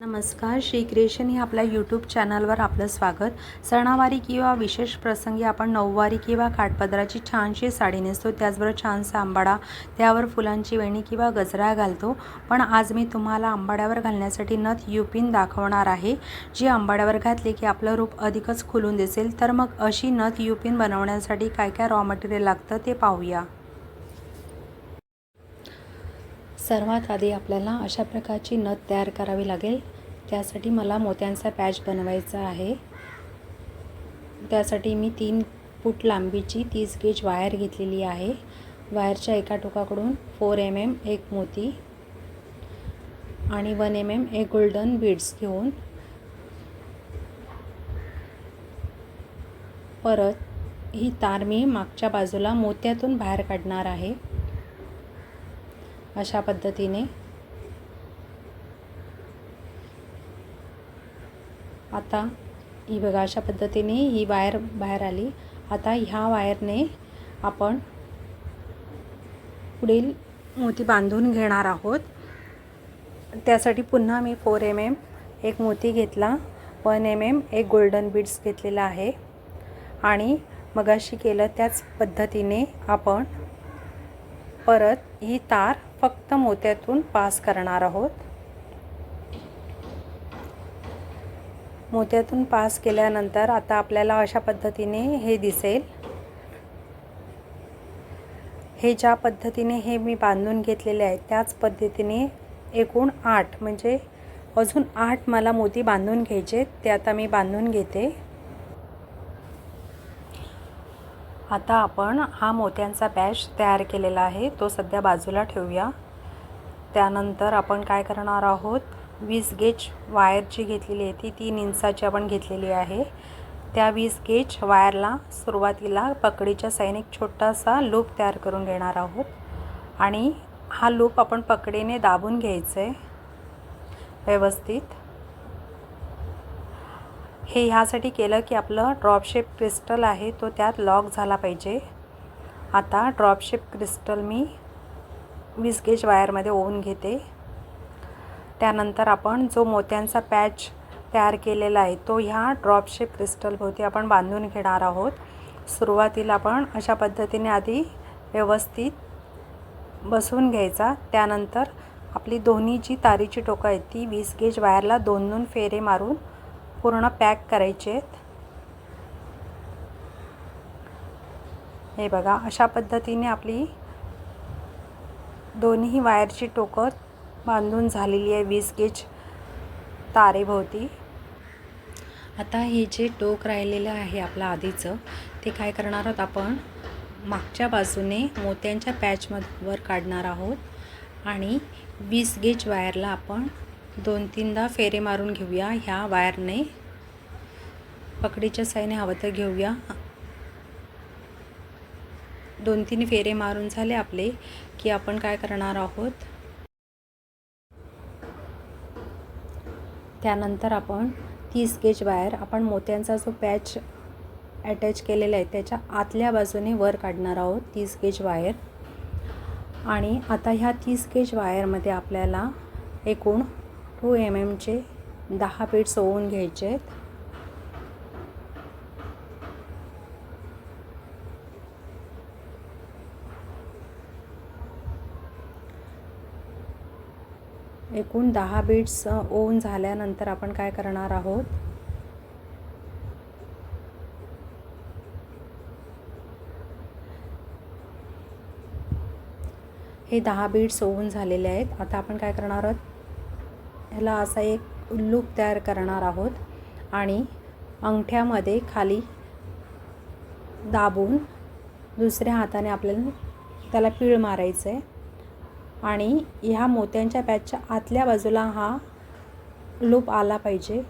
नमस्कार श्री क्रिएशन ही आपल्या यूट्यूब चॅनलवर आपलं स्वागत. सणावारी किंवा विशेष प्रसंगी आपण नऊवारी किंवा काठपदराची छानशी साडी नेसतो. त्याचबरोबर छानसा आंबाडा त्यावर फुलांची वेणी किंवा गजरा घालतो. पण आज मी तुम्हाला आंबाड्यावर घालण्यासाठी नथ युपिन दाखवणार आहे जी आंबाड्यावर घातली की आपलं रूप अधिकच खुलून दिसेल. तर मग अशी नथ युपिन बनवण्यासाठी काय काय रॉ मटेरियल लागतं ते पाहूया. सर्वात आधी आपल्याला अशा प्रकारची नथ तयार करावी लागेल. त्यासाठी मला मोत्यांचा पॅच बनवायचा आहे. त्यासाठी मी तीन फूट लांबीची तीस गेज वायर घेतलेली आहे. वायरच्या एका टोकाकडून फोर एम एम एक मोती आणि वन एम एम एक गोल्डन बीड्स घेऊन परत ही तार मी मागच्या बाजूला मोत्यातून बाहेर काढणार आहे. अशा पद्धतीने. आता ही बघा अशा पद्धतीने ही वायर बाहेर आली. आता ह्या वायरने आपण पुढील मोती बांधून घेणार आहोत. त्यासाठी पुन्हा मी फोर एम एम एक मोती घेतला. वन एम एम एक गोल्डन बीड्स घेतलेला आहे. आणि मगाशी केलं त्याच पद्धतीने आपण परत ही तार फक्त मोत्यातून पास करणार आहोत. मोत्यातून पास केल्यानंतर आता आपल्याला अशा पद्धतीने हे दिसेल. हे ज्या पद्धतीने हे मी बांधून घेतलेले आहे त्याच पद्धतीने एकूण आठ म्हणजे अजून आठ मला मोती बांधून घ्यायचे ते आता मी बांधून घेते. आता आपण हा मोत्यांचा बॅश तयार केलेला आहे. तो सध्या बाजूला ठेवूया. त्यानंतर आपण काय करणार आहोत? वीस गेज वायर जी घेतलेली आहे ती तीन इंचाची आपण घेतलेली आहे. त्या वीस गेज वायरला सुरुवातीला पकडीच्या साईन एक छोटासा लूप तयार करून घेणार आहोत. आणि हा लूप आपण पकडीने दाबून घ्यायचं आहे व्यवस्थित. हे ह्यासाठी केलं की आपलं ड्रॉपशेप क्रिस्टल आहे तो त्यात लॉक झाला पाहिजे. आता ड्रॉपशेप क्रिस्टल मी वीस गेज वायरमध्ये ओवून घेते. त्यानंतर आपण जो मोत्यांचा पॅच तयार केलेला आहे तो ह्या ड्रॉपशेप क्रिस्टलभोवती आपण बांधून घेणार आहोत. सुरुवातीला आपण अशा पद्धतीने आधी व्यवस्थित बसवून घ्यायचा. त्यानंतर आपली दोन्ही जी तारीची टोकं आहेत ती वीस गेज वायरला दोन दोन फेरे मारून पूर्ण पॅक करायचे आहेत. हे बघा अशा पद्धतीने आपली दोन्ही वायरची टोकं बांधून झालेली आहे वीस गेज तारेभोवती. आता हे जे टोक राहिलेलं आहे आपलं आधीचं ते काय करणार आहोत आपण? मागच्या बाजूने मोत्यांच्या पॅचमध्ये वर काढणार आहोत आणि वीस गेज वायरला आपण दोन तीनदा फेरे मारून घेऊया ह्या वायरने. पकडीच्या साईने हवं तर घेऊया. दोन तीन फेरे मारून झाले आपले की आपण काय करणार आहोत? त्यानंतर आपण तीस गेज वायर आपण मोत्यांचा जो पॅच अटॅच केलेला आहे त्याच्या आतल्या बाजूने वर काढणार आहोत तीस गेज वायर. आणि आता ह्या तीस गेज वायरमध्ये आपल्याला एकूण टू एम एमचे दहा पीठ सोवून घ्यायचे आहेत. एकूण दहा बीट्स ओन झाल्यानंतर आपण काय करणार आहोत? हे दहा बीट्स ओवून झालेले आहेत. आता आपण काय करणार आहोत? ह्याला असा एक लूप तयार करणार आहोत आणि अंगठ्यामध्ये खाली दाबून दुसऱ्या हाताने आपल्याला त्याला पीळ मारायचं आहे आणि ह्या मोत्यांच्या पॅचच्या आतल्या बाजूला हा लूप आला पाहिजे.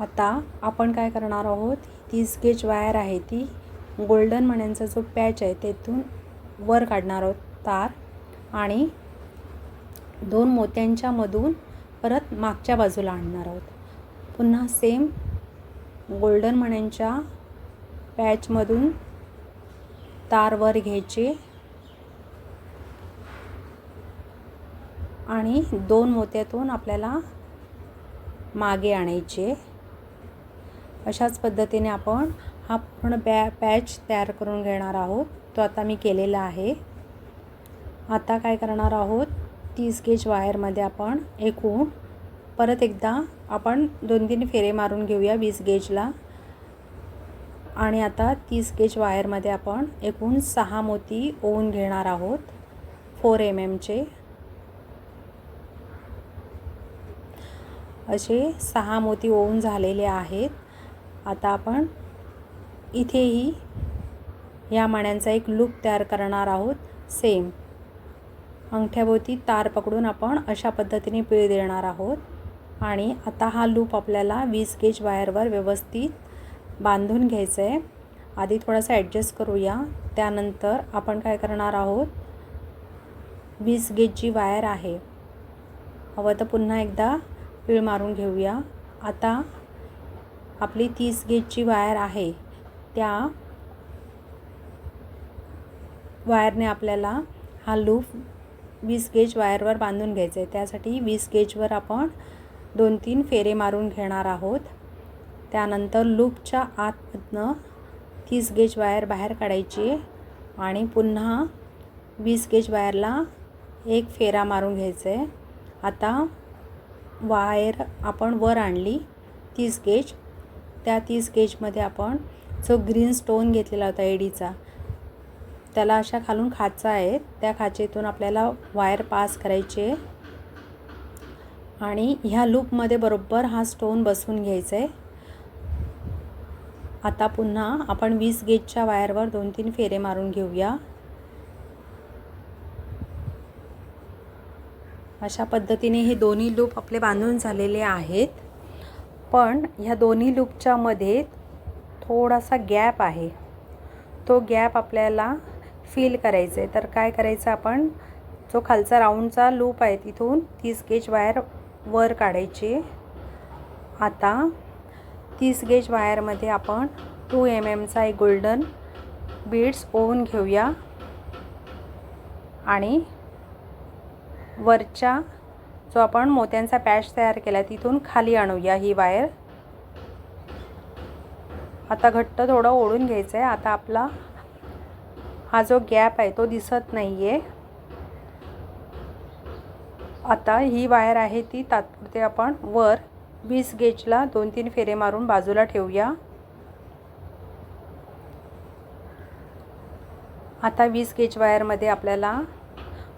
आता आपण काय करणार आहोत? ती स्केच वायर आहे ती गोल्डन मण्यांचा जो पॅच आहे तेथून वर काढणार आहोत तार. आणि दोन मोत्यांच्या मधून परत मागच्या बाजूला आणणार आहोत. पुन्हा सेम गोल्डन मण्यांच्या पॅचमधून तार वर घ्यायचे आणि दोन मोत्यातून आपल्याला मागे आणायचे. अशाच पद्धतीने आपण हा पूर्ण बॅ पॅच तयार करून घेणार आहोत. तो आता मी केलेला आहे. आता काय करणार आहोत? तीस गेज वायरमध्ये आपण एकूण परत एकदा आपण दोन तीन फेरे मारून घेऊया वीस गेजला आणि आता तीस गेज वायरमध्ये आपण एकूण सहा मोती ओवून घेणार आहोत फोर एम एमचे असे सहा मोती ओवून झालेले आहेत. आता आपण इथेही या मण्यांचा एक लूप तयार करणार आहोत सेम अंगठ्याभोवती तार पकडून आपण अशा पद्धतीने पिळ देणार आहोत. आणि आता हा लूप आपल्याला वीस गेज वायरवर व्यवस्थित बांधून घ्यायचं आहे आधी थोडासा ॲडजस्ट करूया. त्यानंतर आपण काय करणार आहोत? वीस गेजची वायर आहे. हवं तर पुन्हा एकदा पीळ मारून घेऊया. आता आपली तीस गेजची वायर आहे त्या वायरने आपल्याला हा लूप वीस गेज वायरवर बांधून घ्यायचं आहे त्यासाठी वीस गेजवर आपण दोन तीन फेरे मारून घेणार आहोत. त्यानंतर लूपच्या आतमधनं तीस गेज वायर बाहेर काढायची आणि पुन्हा वीस गेज वायरला एक फेरा मारून घ्यायचं आहे आता वायर आपण वर आणली तीस गेज. त्या तीस गेजमध्ये आपण जो ग्रीन स्टोन घेतलेला होता एडीचा त्याला अशा खालून खाचा आहेत. त्या खाचेतून आपल्याला वायर पास करायचे. आणि ह्या लूपमध्ये बरोबर हा स्टोन बसवून घ्यायचा आहे आता पुन्हा आपण वीस गेजच्या वायरवर दोन तीन फेरे मारून घेऊया. अशा पद्धतीने हे दोन्ही लूप आपले बांधून झालेले आहेत. पण ह्या दोन्ही लूपच्या मध्ये थोडासा गॅप आहे. तो गॅप आपल्याला फील करायचं आहे तर काय करायचं आपण? जो खालचा राऊंडचा लूप आहे तिथून तीस गेज वायर वर काढायची. आता तीस गेज वायरमध्ये आपण टू एम एमचा एक गोल्डन बीड्स ओवून घेऊया. आणि वरच्या जो आपण मोत्यांचा पॅच तयार केला तिथून खाली आणूया ही वायर आता घट्ट थोडं ओढून घ्यायचं आहे आता आपला हा जो गॅप आहे तो दिसत नाही आहे आता ही वायर आहे ती तात्पुरते आपण वर वीस गेजला दोन तीन फेरे मारून बाजूला ठेवूया. आता वीस गेज वायरमध्ये आपल्याला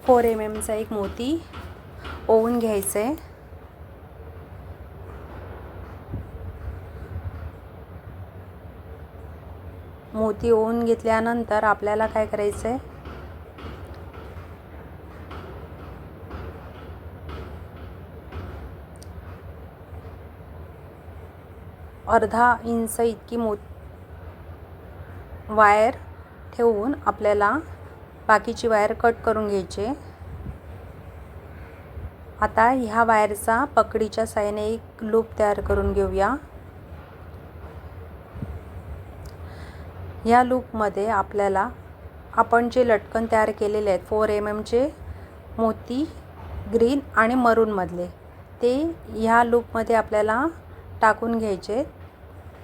फोर एम एमचा एक मोती ओवून घ्यायचं आहे मोती ओवून घेतल्यानंतर आपल्याला काय करायचं आहे अर्धा इंच इतकी मो वायर ठेवून आपल्याला बाकीची वायर कट करून घ्यायचे. आता ह्या वायरचा पकडीच्या साह्याने एक लूप तयार करून घेऊया. ह्या लूपमध्ये आपल्याला आपण जे लटकन तयार केलेले आहेत फोर एम एमचे मोती ग्रीन आणि मरूनमधले ते ह्या लूपमध्ये आपल्याला टाकून घ्यायचे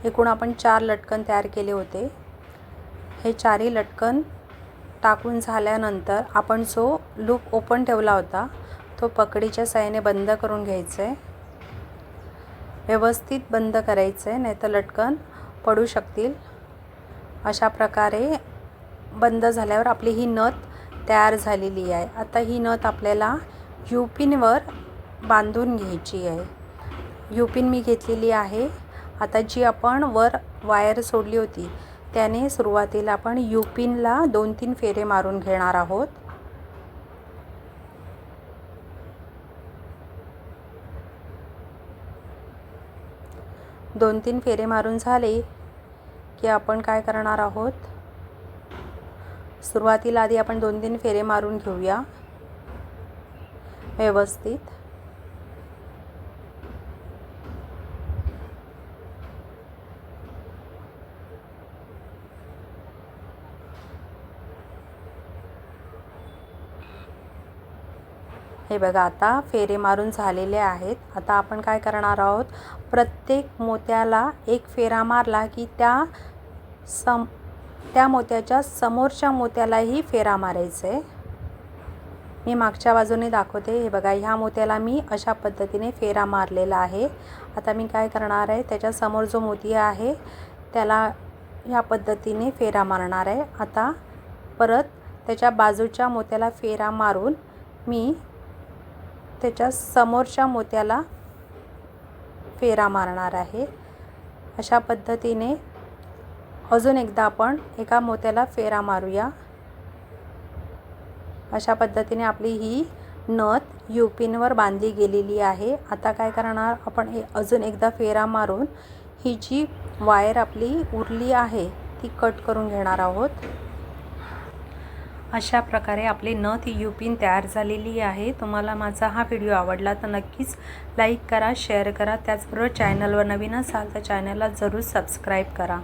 एकूण आपण चार लटकन तयार केले होते. हे चारही लटकन टाकून झाल्यानंतर आपण जो लूप ओपन ठेवला होता तो पकडीच्या साह्याने बंद करून घ्यायचं. आहे व्यवस्थित बंद करायचं आहे नाही तर लटकन पडू शकतील. अशा प्रकारे बंद झाल्यावर आपली ही नथ तयार झालेली आहे. आता ही नथ आपल्याला युपिनवर बांधून घ्यायची आहे. युपिन मी घेतलेली आहे. आता जी आपण वर वायर सोडली होती त्याने सुरुवातीला आपण युपिनला दोन तीन फेरे मारून घेणार आहोत. दोन तीन फेरे मारून झाले की आपण काय करणार आहोत? सुरुवातीला आधी आपण दोन तीन फेरे मारून घेऊया. व्यवस्थित. हे बघा आता फेरे मारून झालेले आहेत. आता आपण काय करणार आहोत? प्रत्येक मोत्याला एक फेरा मारला की त्या सम त्या मोत्याच्या समोरच्या मोत्यालाही फेरा मारायचा. आहे मी मागच्या बाजूने दाखवते. हे बघा ह्या मोत्याला मी अशा पद्धतीने फेरा मारलेला आहे. आता मी काय करणार आहे? त्याच्यासमोर जो मोती आहे त्याला ह्या पद्धतीने फेरा मारणार आहे. आता परत त्याच्या बाजूच्या मोत्याला फेरा मारून मी त्याच्या समोरच्या मोत्याला फेरा मारणार आहे. अशा पद्धतीने अजून एकदा आपण एका मोत्याला फेरा मारूया. अशा पद्धतीने आपली ही नथ यू पिनवर बांधली गेलेली आहे. आता काय करणार? आपण हे अजून एकदा फेरा मारून ही जी वायर आपली उरली आहे ती कट करून घेणार आहोत. अशा प्रकारे आपली नथ यू पिन तयार झालेली आहे. तुम्हाला माझा हा व्हिडिओ आवडला तर नक्कीच लाईक करा शेअर करा. त्याचबरोबर चॅनलवर नवीन असाल तर चॅनलला जरूर सबस्क्राईब करा.